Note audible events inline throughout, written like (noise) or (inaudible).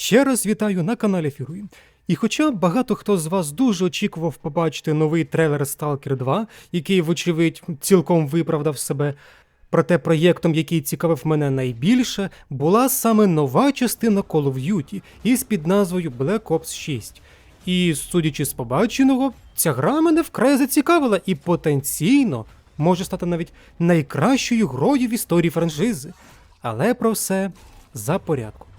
Ще раз вітаю на каналі Фіруї. І хоча багато хто з вас дуже очікував побачити новий трейлер Stalker 2, який, вочевидь, цілком виправдав себе, проте проєктом, який цікавив мене найбільше, була саме нова частина Call of Duty із під назвою Black Ops 6. І, судячи з побаченого, ця гра мене вкрай зацікавила і потенційно може стати навіть найкращою грою в історії франшизи. Але про все за порядку.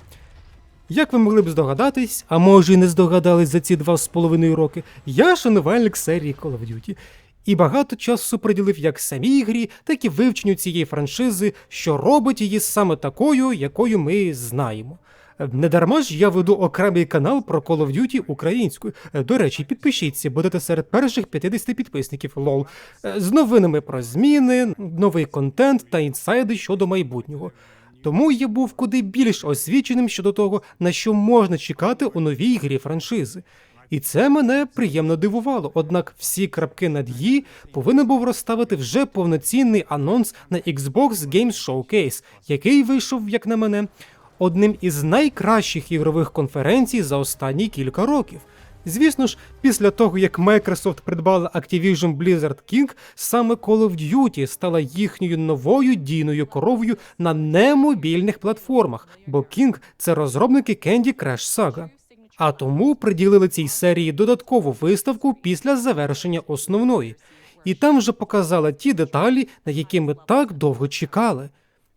Як ви могли б здогадатись, а може й не здогадались за ці два з половиною роки, я шанувальник серії Call of Duty. І багато часу приділив як самій грі, так і вивченню цієї франшизи, що робить її саме такою, якою ми знаємо. Е, Недарма ж я веду окремий канал про Call of Duty українською. Е, До речі, підпишіться, будете серед перших 50 підписників лол. Е, З новинами про зміни, новий контент та інсайди щодо майбутнього. Тому я був куди більш освіченим щодо того, на що можна чекати у новій грі франшизи. І це мене приємно дивувало. Однак всі крапки над «і» повинен був розставити вже повноцінний анонс на Xbox Games Showcase, який вийшов, як на мене, одним із найкращих ігрових конференцій за останні кілька років. Звісно ж, після того як Microsoft придбала Activision Blizzard King, саме Call of Duty стала їхньою новою дійною коровою на немобільних платформах, бо King – це розробники Candy Crush Saga. А тому приділили цій серії додаткову виставку після завершення основної. І там вже показали ті деталі, на які ми так довго чекали.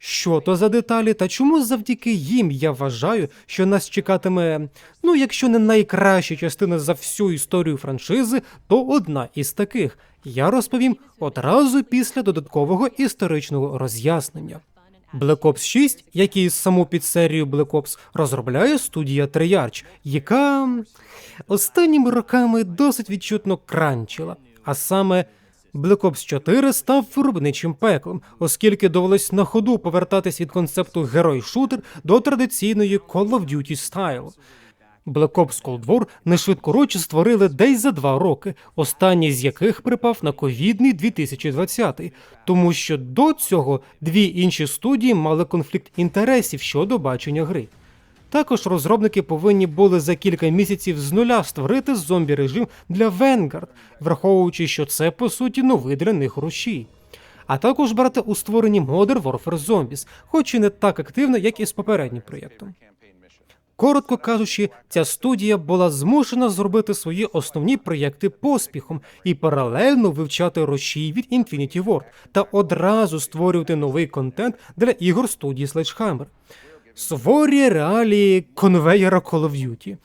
Що то за деталі, та чому завдяки їм я вважаю, що нас чекатиме, ну якщо не найкраща частина за всю історію франшизи, то одна із таких. Я розповім одразу після додаткового історичного роз'яснення. Black Ops 6, як і саму підсерію Black Ops, розробляє студія Treyarch, яка останніми роками досить відчутно кранчила, а саме Black Ops 4 став виробничим пеклом, оскільки довелось на ходу повертатись від концепту герой-шутер до традиційної Call of Duty стайлу. Black Ops Cold War нешвидкорочі створили десь за два роки, останній з яких припав на ковідний 2020, тому що до цього дві інші студії мали конфлікт інтересів щодо бачення гри. Також розробники повинні були за кілька місяців з нуля створити зомбі режим для Vanguard, враховуючи, що це по суті новий для них рушій. А також брати у створенні Modern Warfare Zombies, хоч і не так активно, як і з попереднім проєктом. Коротко кажучи, ця студія була змушена зробити свої основні проєкти поспіхом і паралельно вивчати рушій від Infinity Ward та одразу створювати новий контент для ігор студії Sledgehammer. Суворі реалії конвеєра Call of Duty.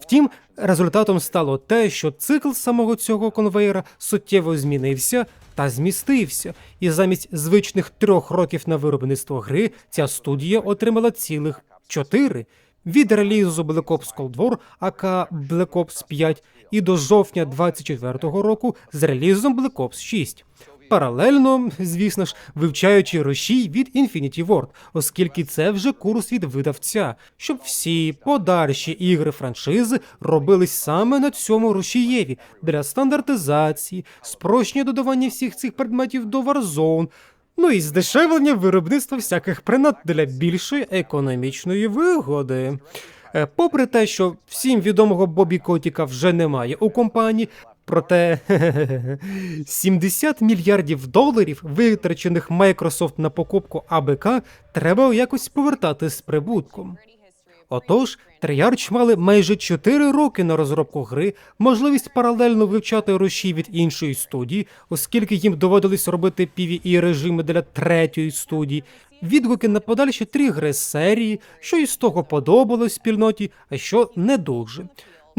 Втім, результатом стало те, що цикл самого цього конвеєра суттєво змінився та змістився, і замість звичних трьох років на виробництво гри ця студія отримала цілих чотири від релізу Black Ops Cold War, ака Black Ops 5, і до жовтня 24-го року з релізом Black Ops 6. Паралельно, звісно ж, вивчаючи рушій від Infinity Ward, оскільки це вже курс від видавця, щоб всі подальші ігри франшизи робились саме на цьому рушієві для стандартизації, спрощення додавання всіх цих предметів до Warzone, ну і здешевлення виробництва всяких принад для більшої економічної вигоди. Е, Попри те, що всім відомого Бобі Котіка вже немає у компанії, проте (laughs) 70 мільярдів доларів, витрачених Microsoft на покупку АБК, треба якось повертати з прибутком. Отож, Treyarch мали майже 4 роки на розробку гри, можливість паралельно вивчати руші від іншої студії, оскільки їм доводилось робити PvE режими для третьої студії, відгуки на подальші три гри з серії, що із того подобалось спільноті, а що не дуже.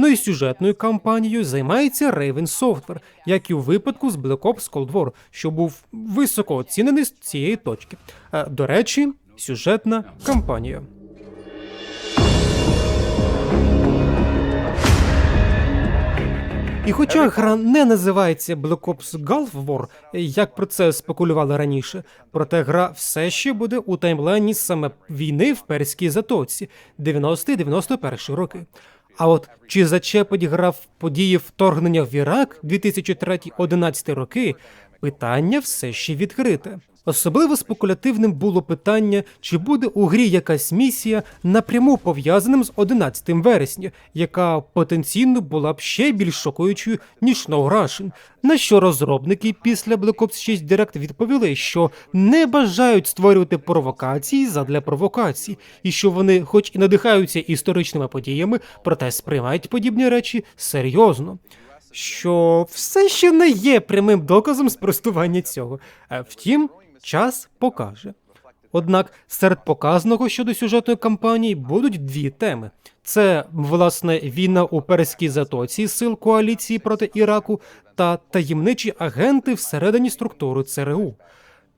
Ну і сюжетною кампанією займається Raven Software, як і у випадку з Black Ops Cold War, що був високо оцінений з цієї точки. Е, До речі, сюжетна кампанія. І хоча гра не називається Black Ops Gulf War, як про це спекулювали раніше, проте гра все ще буде у таймлайні саме війни в Перській затоці 90-91 роки. А от чи зачепить граф події вторгнення в Ірак 2003-11 роки, питання все ще відкрите. Особливо спекулятивним було питання, чи буде у грі якась місія напряму пов'язаним з 11 вересня, яка потенційно була б ще більш шокуючою, ніж No Russian. На що розробники після Black Ops 6 Direct відповіли, що не бажають створювати провокації задля провокацій, і що вони, хоч і надихаються історичними подіями, проте сприймають подібні речі серйозно. Що все ще не є прямим доказом спростування цього. Е, Втім, час покаже. Однак серед показаного щодо сюжетної кампанії будуть дві теми: це власне війна у Перській затоці сил коаліції проти Іраку та таємничі агенти всередині структури ЦРУ.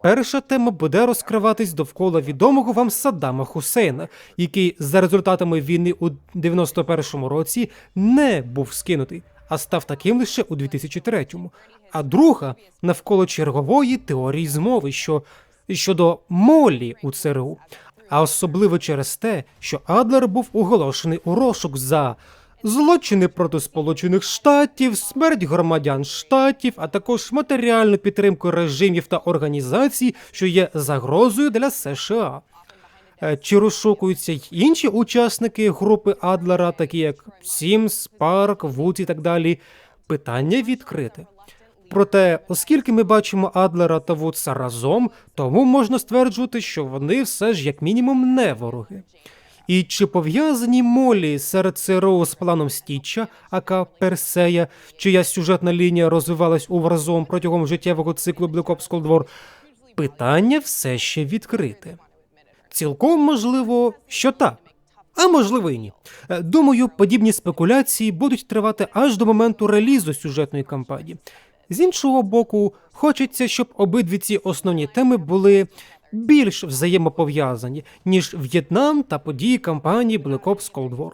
Перша тема буде розкриватись довкола відомого вам Саддама Хусейна, який за результатами війни у 91-му році не був скинутий, а став таким лише у 2003-му. А друга навколо чергової теорії змови, що щодо Моллі у ЦРУ, а особливо через те, що Адлер був оголошений у розшук за злочини проти Сполучених Штатів, смерть громадян штатів, а також матеріальну підтримку режимів та організацій, що є загрозою для США. Е, Чи розшукуються й інші учасники групи Адлера, такі як Сімс, Парк, Вуд і так далі? Питання відкрите. Проте, оскільки ми бачимо Адлера та Вудса разом, тому можна стверджувати, що вони все ж як мінімум не вороги. І чи пов'язані Молі серед ЦРУ з планом Стіча, ака Персея, чия сюжетна лінія розвивалась у Варзон протягом життєвого циклу Black Ops? Питання все ще відкрите. Цілком можливо, що так. А можливо і ні. Е, Думаю, подібні спекуляції будуть тривати аж до моменту релізу сюжетної кампанії. З іншого боку, хочеться, щоб обидві ці основні теми були більш взаємопов'язані, ніж В'єтнам та події кампанії Black Ops Cold War.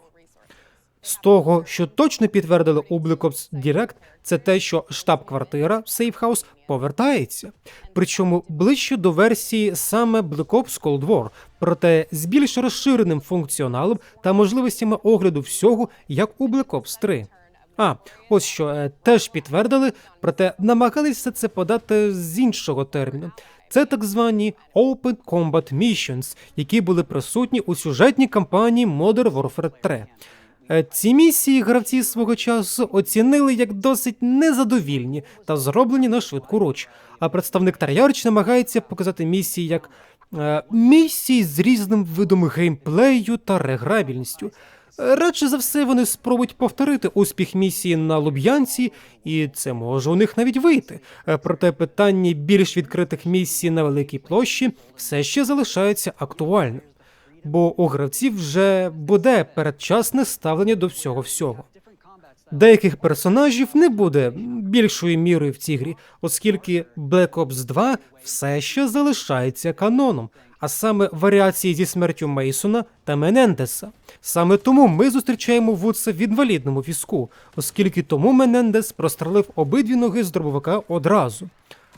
З того, що точно підтвердили у Ops Direct, це те, що штаб-квартира House повертається, причому ближче до версії саме Black Ops Cold War, проте з більш розширеним функціоналом та можливостями огляду всього, як у Black Ops 3. А, ось що е, теж підтвердили, проте намагалися це подати з іншого терміну. Це так звані Open Combat Missions, які були присутні у сюжетній кампанії Modern Warfare 3. Е, Ці місії гравці свого часу оцінили як досить незадовільні та зроблені на швидку руч. А представник Тар'ярч намагається показати місії як е, місії з різним видом геймплею та реграбільністю. Радше за все, вони спробують повторити успіх місії на Луб'янці, і це може у них навіть вийти. Е, Проте питання більш відкритих місій на великій площі все ще залишається актуальним, бо у гравців вже буде передчасне ставлення до всього всього. Деяких персонажів не буде більшою мірою в цій грі, оскільки Black Ops 2 все ще залишається каноном, а саме варіації зі смертю Мейсона та Менендеса. Саме тому ми зустрічаємо Вудса в інвалідному візку, оскільки тому Менендес прострелив обидві ноги з дробовика одразу.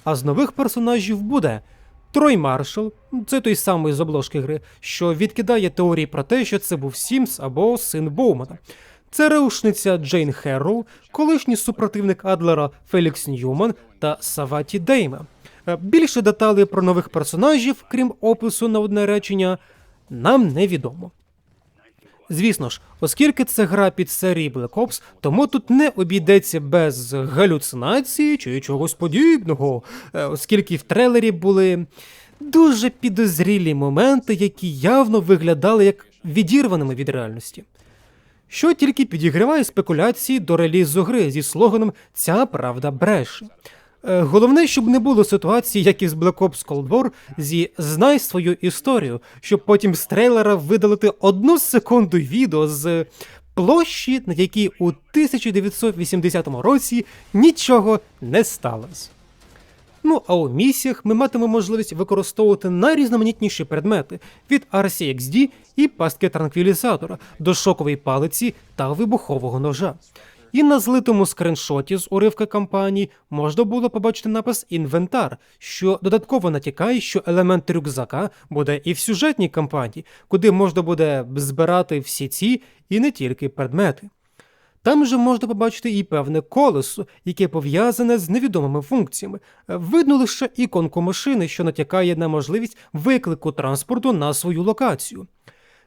А з нових персонажів буде Трой Маршал, це той самий з обложки гри, що відкидає теорії про те, що це був Сімс або син Боумана. Це реушниця Джейн Херроу, колишній супротивник Адлера Фелікс Ньюман та Саваті Дейма. Е, Більше деталей про нових персонажів, крім опису на одне речення, нам невідомо. Звісно ж, оскільки це гра під серії Black Ops, тому тут не обійдеться без галюцинації чи чогось подібного, е, оскільки в трейлері були дуже підозрілі моменти, які явно виглядали як відірваними від реальності. Що тільки підігріває спекуляції до релізу гри зі слоганом Ця правда бреше. Е, Головне, щоб не було ситуації, як із Black Ops Cold War, зі знай свою історію, щоб потім з трейлера видалити одну секунду відео з площі, на якій у 1980 році нічого не сталося. Ну а у місіях ми матимемо можливість використовувати найрізноманітніші предмети від RCXD і пастки транквілізатора до шокової палиці та вибухового ножа. І на злитому скриншоті з уривка кампанії можна було побачити напис інвентар, що додатково натякає, що елемент рюкзака буде і в сюжетній кампанії, куди можна буде збирати всі ці і не тільки предмети. Там же можна побачити і певне колесо, яке пов'язане з невідомими функціями. Видно лише іконку машини, що натякає на можливість виклику транспорту на свою локацію.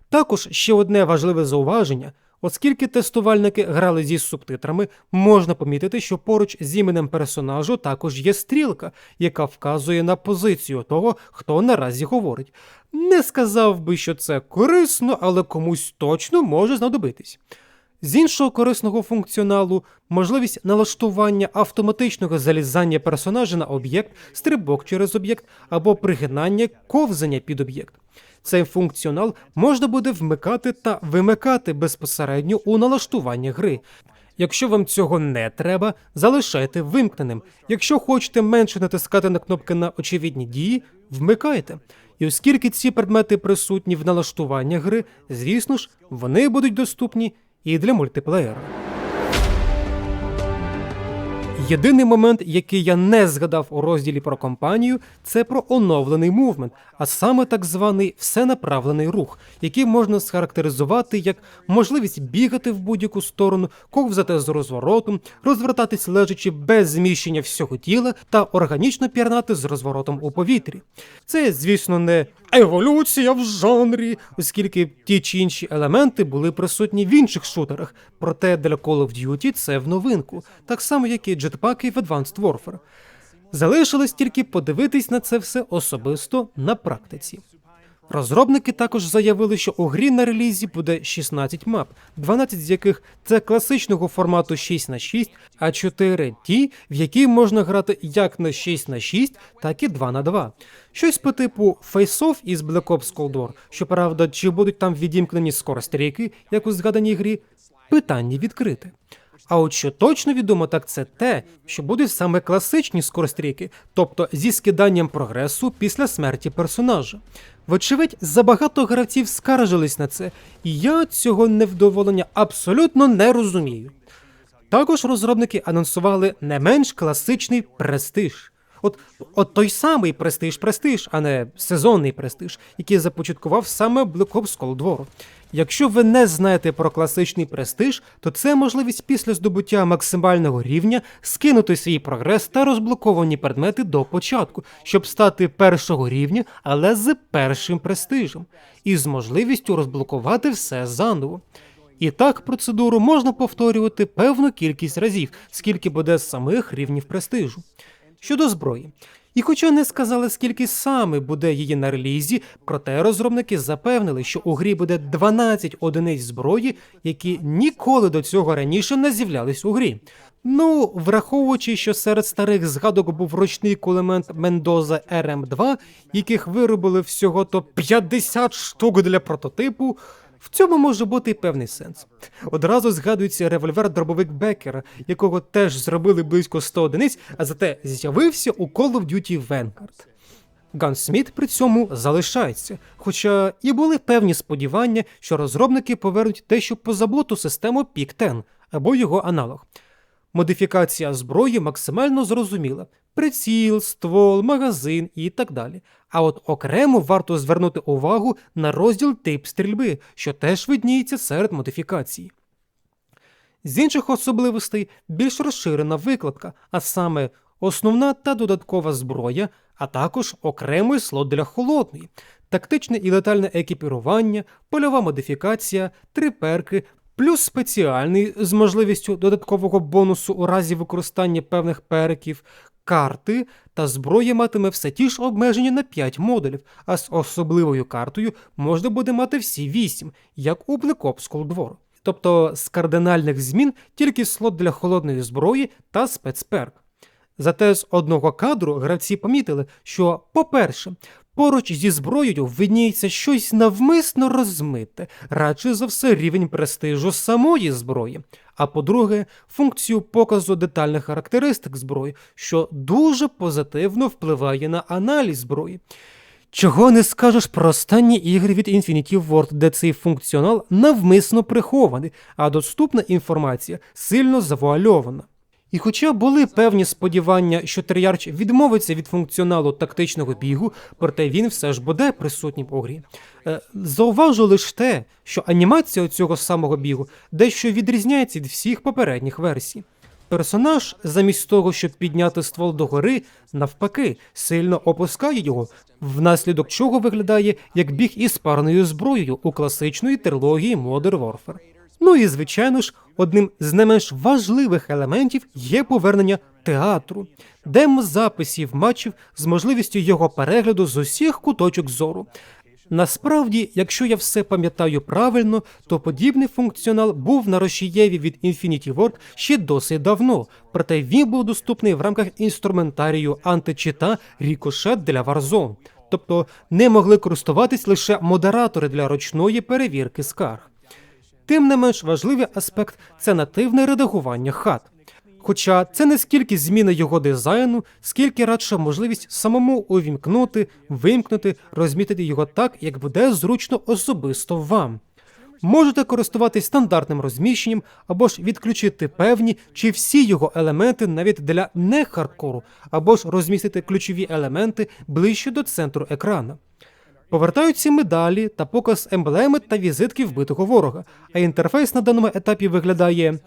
Також ще одне важливе зауваження. Оскільки тестувальники грали зі субтитрами, можна помітити, що поруч з іменем персонажу також є стрілка, яка вказує на позицію того, хто наразі говорить. Не сказав би, що це корисно, але комусь точно може знадобитись. З іншого корисного функціоналу можливість налаштування автоматичного залізання персонажа на об'єкт, стрибок через об'єкт або пригинання ковзання під об'єкт. Цей функціонал можна буде вмикати та вимикати безпосередньо у налаштуванні гри. Якщо вам цього не треба, залишайте вимкненим. Якщо хочете менше натискати на кнопки на очевидні дії, вмикайте. І оскільки ці предмети присутні в налаштуванні гри, звісно ж, вони будуть доступні і для мультиплеєра. Єдиний момент, який я не згадав у розділі про компанію, це про оновлений мувмент, а саме так званий всенаправлений рух, який можна схарактеризувати як можливість бігати в будь-яку сторону, ковзати з розворотом, розвертатись лежачи без зміщення всього тіла та органічно пірнати з розворотом у повітрі. Це, звісно, не еволюція в жанрі, оскільки ті чи інші елементи були присутні в інших шутерах, проте для Call of Duty це в новинку, так само як і джетпаки в Advanced Warfare. Залишилось тільки подивитись на це все особисто на практиці. Розробники також заявили, що у грі на релізі буде 16 мап, 12 з яких це класичного формату 6 на 6, а 4 ті, в які можна грати як на 6 на 6, так і 2 на 2. Щось по типу Face-Off із Black Ops Cold War. Щоправда, чи будуть там відімкнені скорострійки, як у згаданій грі, питання відкрите. А от що точно відомо, так це те, що будуть саме класичні скорстріки, тобто зі скиданням прогресу після смерті персонажа. Вочевидь, забагато гравців скаржились на це, і я цього невдоволення абсолютно не розумію. Також розробники анонсували не менш класичний престиж. От, от той самий престиж престиж, а не сезонний престиж, який започаткував саме Cold War. Якщо ви не знаєте про класичний престиж, то це можливість після здобуття максимального рівня скинути свій прогрес та розблоковані предмети до початку, щоб стати першого рівня, але з першим престижем, і з можливістю розблокувати все заново. І так процедуру можна повторювати певну кількість разів, скільки буде самих рівнів престижу. Щодо зброї. І хоча не сказали, скільки саме буде її на релізі, проте розробники запевнили, що у грі буде 12 одиниць зброї, які ніколи до цього раніше не з'являлись у грі. Ну, враховуючи, що серед старих згадок був ручний кулемент Мендоза RM2, яких виробили всього то 50 штук для прототипу. В цьому може бути і певний сенс. Одразу згадується револьвер-дробовик Бекера, якого теж зробили близько 100 одиниць, а зате з'явився у Call of Duty Vanguard. Гансміт при цьому залишається, хоча і були певні сподівання, що розробники повернуть те, що позабуту систему Пік-10 або його аналог. Модифікація зброї максимально зрозуміла: приціл, ствол, магазин і так далі. А от окремо варто звернути увагу на розділ тип стрільби, що теж видніється серед модифікацій. З інших особливостей більш розширена викладка, а саме основна та додаткова зброя, а також окремий слот для холодної, тактичне і летальне екіпірування, польова модифікація, три перки, плюс спеціальний з можливістю додаткового бонусу у разі використання певних переків, карти та зброя матиме все ті ж обмеження на 5 модулів, а з особливою картою можна буде мати всі 8, як у Black двору. Тобто з кардинальних змін тільки слот для холодної зброї та спецперк. Зате з одного кадру гравці помітили, що, по-перше, поруч зі зброєю видніється щось навмисно розмите, радше за все рівень престижу самої зброї. А по-друге, функцію показу детальних характеристик зброї, що дуже позитивно впливає на аналіз зброї. Чого не скажеш про останні ігри від Infinity Ward, де цей функціонал навмисно прихований, а доступна інформація сильно завуальована. І хоча були певні сподівання, що Тріарч відмовиться від функціоналу тактичного бігу, проте він все ж буде присутнім у грі. Е, Зауважу лише те, що анімація цього самого бігу дещо відрізняється від всіх попередніх версій. Персонаж, замість того, щоб підняти ствол догори, навпаки, сильно опускає його, внаслідок чого виглядає як біг із парною зброєю у класичної трилогії Modern Warfare. Ну і звичайно ж, одним з не менш важливих елементів є повернення театру, демозаписів матчів з можливістю його перегляду з усіх куточок зору. Насправді, якщо я все пам'ятаю правильно, то подібний функціонал був на розшиєві від Infinity Ward ще досить давно, проте він був доступний в рамках інструментарію античита Ricochet для Warzone. Тобто не могли користуватись лише модератори для ручної перевірки скарг. Тим не менш важливий аспект це нативне редагування хат. Хоча це не скільки зміна його дизайну, скільки радше можливість самому увімкнути, вимкнути, розмітити його так, як буде зручно особисто вам. Можете користуватись стандартним розміщенням або ж відключити певні чи всі його елементи навіть для не хардкору, або ж розмістити ключові елементи ближче до центру екрана. Повертаються медалі та показ емблеми та візитки вбитого ворога, а інтерфейс на даному етапі виглядає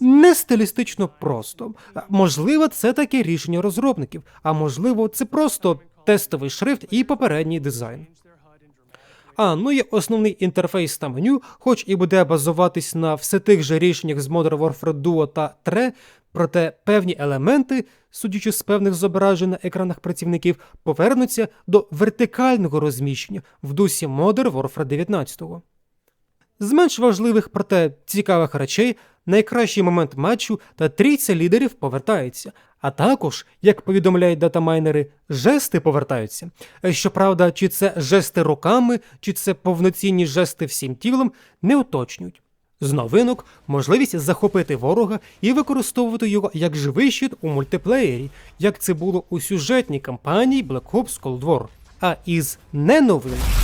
не стилістично просто. Можливо, це таке рішення розробників, а можливо, це просто тестовий шрифт і попередній дизайн. А ну і основний інтерфейс та меню, хоч і буде базуватись на все тих же рішеннях з Modern Warfare Duo та 3, проте певні елементи, судячи з певних зображень на екранах працівників, повернуться до вертикального розміщення в дусі Modern Warfare 19. З менш важливих, проте цікавих речей, найкращий момент матчу та трійця лідерів повертаються. А також, як повідомляють датамайнери, жести повертаються. Е, Щоправда, чи це жести руками, чи це повноцінні жести всім тілом, не уточнюють. З новинок можливість захопити ворога і використовувати його як живий щит у мультиплеєрі, як це було у сюжетній кампанії Black Ops Cold War. А із неновин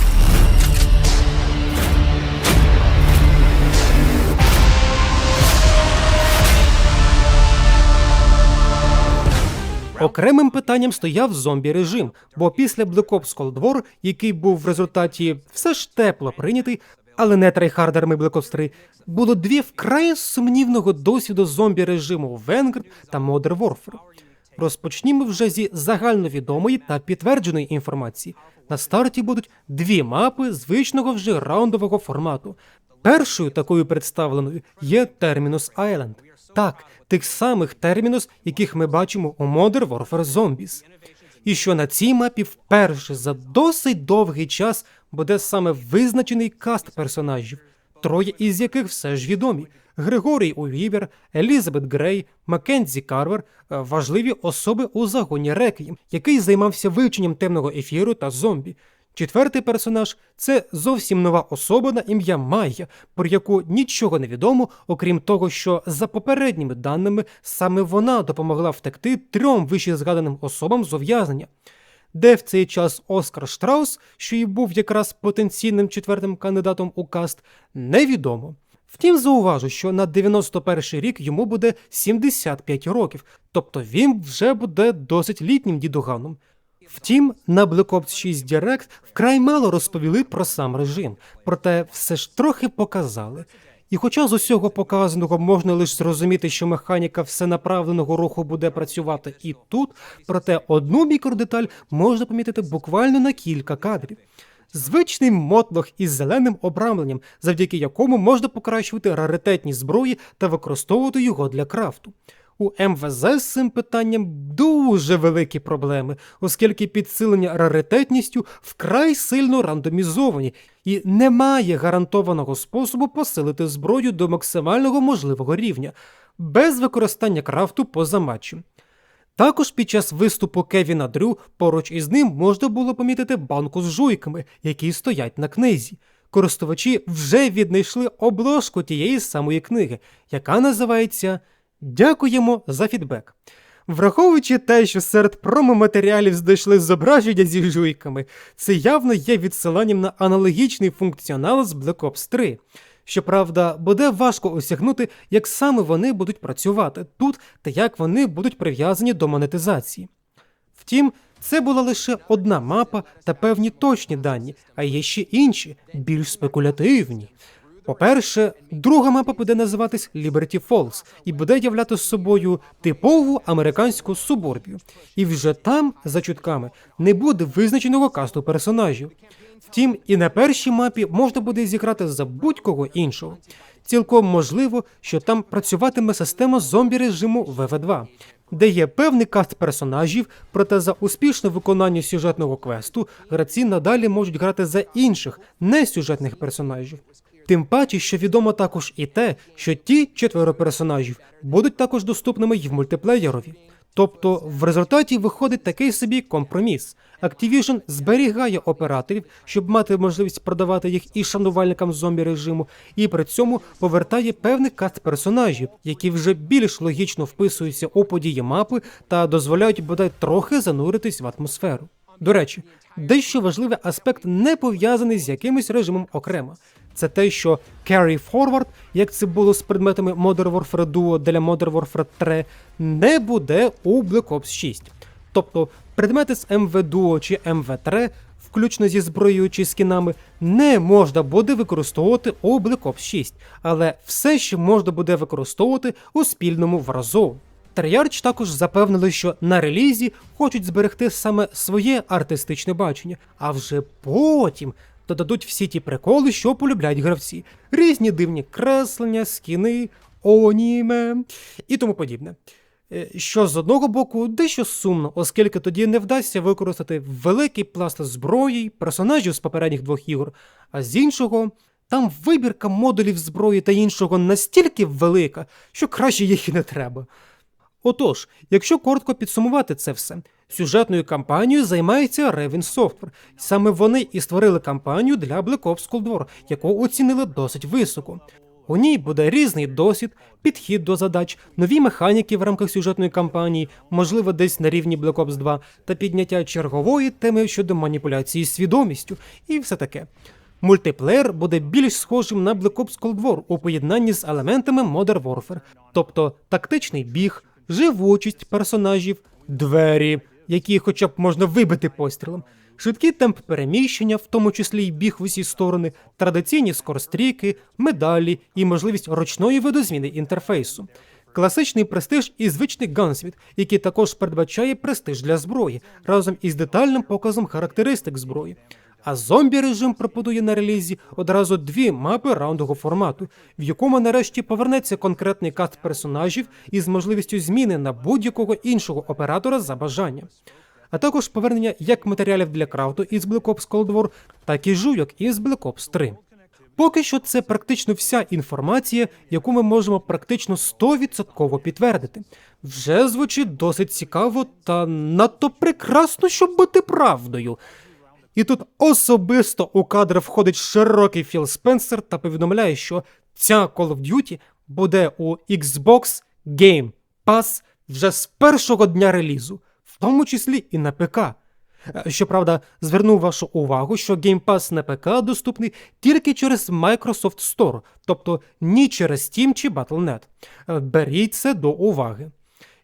Окремим питанням стояв зомбі режим, бо після Black Ops Cold War, який був в результаті все ж тепло прийнятий, але не трайхардерами Black Ops 3, було дві вкрай сумнівного досвіду зомбі режиму Vanguard та Modern Warfare. Розпочнімо вже зі загальновідомої та підтвердженої інформації. На старті будуть дві мапи звичного вже раундового формату. Першою такою представленою є Terminus Island. Так, тих самих термінус, яких ми бачимо у Modern Warfare Zombies. І що на цій мапі вперше за досить довгий час буде саме визначений каст персонажів, троє із яких все ж відомі: Григорій Увівер, Елізабет Грей, Маккензі Карвер е, важливі особи у загоні Реквієм, який займався вивченням темного ефіру та зомбі. Четвертий персонаж це зовсім нова особа на ім'я Майя, про яку нічого не відомо, окрім того, що за попередніми даними саме вона допомогла втекти трьом вище згаданим особам з ув'язнення. Де в цей час Оскар Штраус, що і був якраз потенційним четвертим кандидатом у каст, невідомо. Втім, зауважу, що на 91 рік йому буде 75 років, тобто він вже буде досить літнім дідуганом. Втім, на Black Ops 6 Direct вкрай мало розповіли про сам режим, проте все ж трохи показали. І хоча з усього показаного можна лише зрозуміти, що механіка всенаправленого руху буде працювати і тут, проте одну мікродеталь можна помітити буквально на кілька кадрів. Звичний мотлох із зеленим обрамленням, завдяки якому можна покращувати раритетні зброї та використовувати його для крафту. У МВЗ з цим питанням дуже великі проблеми, оскільки підсилення раритетністю вкрай сильно рандомізовані і немає гарантованого способу посилити зброю до максимального можливого рівня без використання крафту поза матчем. Також під час виступу Кевіна Дрю поруч із ним можна було помітити банку з жуйками, які стоять на книзі. Користувачі вже віднайшли обложку тієї самої книги, яка називається Дякуємо за фідбек. Враховуючи те, що серед промоматеріалів знайшли зображення зі жуйками, це явно є відсиланням на аналогічний функціонал з Black Ops 3. Щоправда, буде важко осягнути, як саме вони будуть працювати тут та як вони будуть прив'язані до монетизації. Втім, це була лише одна мапа та певні точні дані, а є ще інші, більш спекулятивні. По-перше, друга мапа буде називатись Liberty Falls і буде являти собою типову американську суборбію. І вже там, за чутками, не буде визначеного касту персонажів. Втім, і на першій мапі можна буде зіграти за будь-кого іншого. Цілком можливо, що там працюватиме система зомбі режиму ВВ2, де є певний каст персонажів, проте за успішне виконання сюжетного квесту гравці надалі можуть грати за інших несюжетних персонажів. Тим паче, що відомо також і те, що ті четверо персонажів будуть також доступними й в мультиплеєрові. Тобто, в результаті виходить такий собі компроміс. Activision зберігає операторів, щоб мати можливість продавати їх і шанувальникам зомбі режиму, і при цьому повертає певний каст персонажів, які вже більш логічно вписуються у події мапи та дозволяють бодай трохи зануритись в атмосферу. До речі, дещо важливий аспект не пов'язаний з якимось режимом окремо. Це те, що Carry Forward, як це було з предметами Modern Warfare Duo для Modern Warfare 3, не буде у Black Ops 6. Тобто предмети з MV Duo чи MV3, включно зі зброєю чи скінами, не можна буде використовувати у Black Ops 6, але все ще можна буде використовувати у спільному Warzone. Treyarch також запевнили, що на релізі хочуть зберегти саме своє артистичне бачення, а вже потім додадуть всі ті приколи, що полюбляють гравці, різні дивні креслення, скіни, оніме і тому подібне. Е, Що з одного боку дещо сумно, оскільки тоді не вдасться використати великий пласт зброї, персонажів з попередніх двох ігор, а з іншого. Там вибірка модулів зброї та іншого настільки велика, що краще їх і не треба. Отож, якщо коротко підсумувати це все, сюжетною кампанією займається Raven Software. Саме вони і створили кампанію для Black Ops Cold War, яку оцінили досить високо. У ній буде різний досвід, підхід до задач, нові механіки в рамках сюжетної кампанії, можливо, десь на рівні Black Ops 2, та підняття чергової теми щодо маніпуляції свідомістю і все таке. Мультиплеєр буде більш схожим на Black Ops Cold War у поєднанні з елементами Modern Warfare, тобто тактичний біг, живучість персонажів, двері, які хоча б можна вибити пострілом, швидкий темп переміщення, в тому числі й біг в усі сторони, традиційні скорстріки, медалі і можливість ручної видозміни інтерфейсу. Класичний престиж і звичний гансвіт, який також передбачає престиж для зброї, разом із детальним показом характеристик зброї. А зомбі режим пропонує на релізі одразу дві мапи раундового формату, в якому нарешті повернеться конкретний каст персонажів із можливістю зміни на будь-якого іншого оператора за бажанням. А також повернення як матеріалів для крафту із Black Ops Cold War, так і жуйок із Black Ops 3. Поки що це практично вся інформація, яку ми можемо практично 100% підтвердити. Вже звучить досить цікаво та надто прекрасно, щоб бути правдою. І тут особисто у кадр входить широкий Філ Спенсер та повідомляє, що ця Call of Duty буде у Xbox Game Pass вже з першого дня релізу, в тому числі і на ПК. Е, Щоправда, зверну вашу увагу, що Game Pass на ПК доступний тільки через Microsoft Store, тобто ні через Steam чи Battle.net. Е, Беріть це до уваги.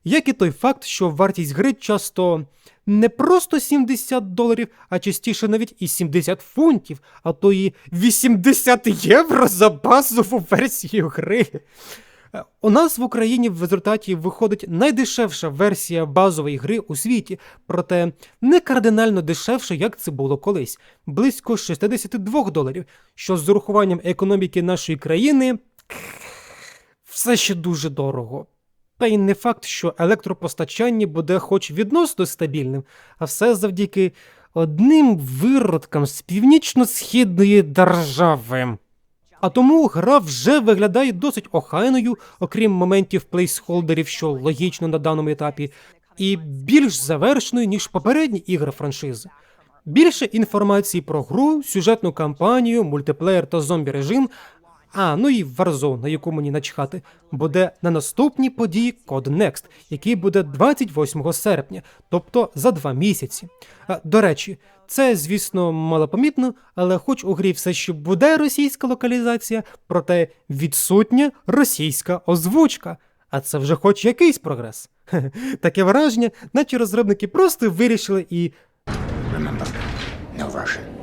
Як і той факт, що вартість гри часто не просто 70 доларів, а частіше навіть і 70 фунтів, а то і 80 євро за базову версію гри. Е, У нас в Україні в результаті виходить найдешевша версія базової гри у світі, проте не кардинально дешевше, як це було колись, близько 62 доларів, що з урахуванням економіки нашої країни все ще дуже дорого. Та й не факт, що електропостачання буде хоч відносно стабільним, а все завдяки одним виродкам з північно-східної держави. А тому гра вже виглядає досить охайною, окрім моментів плейсхолдерів, що логічно на даному етапі, і більш завершеною, ніж попередні ігри франшизи. Більше інформації про гру, сюжетну кампанію, мультиплеєр та зомбі режим, А, ну і Warzone, на яку мені начхати, буде на наступній події Code Next, який буде 28 серпня, тобто за два місяці. А, до речі, це, звісно, малопомітно, але хоч у грі все ще буде російська локалізація, проте відсутня російська озвучка. А це вже хоч якийсь прогрес. (laughs) Таке враження, наче розробники просто вирішили і Remember, no Russian.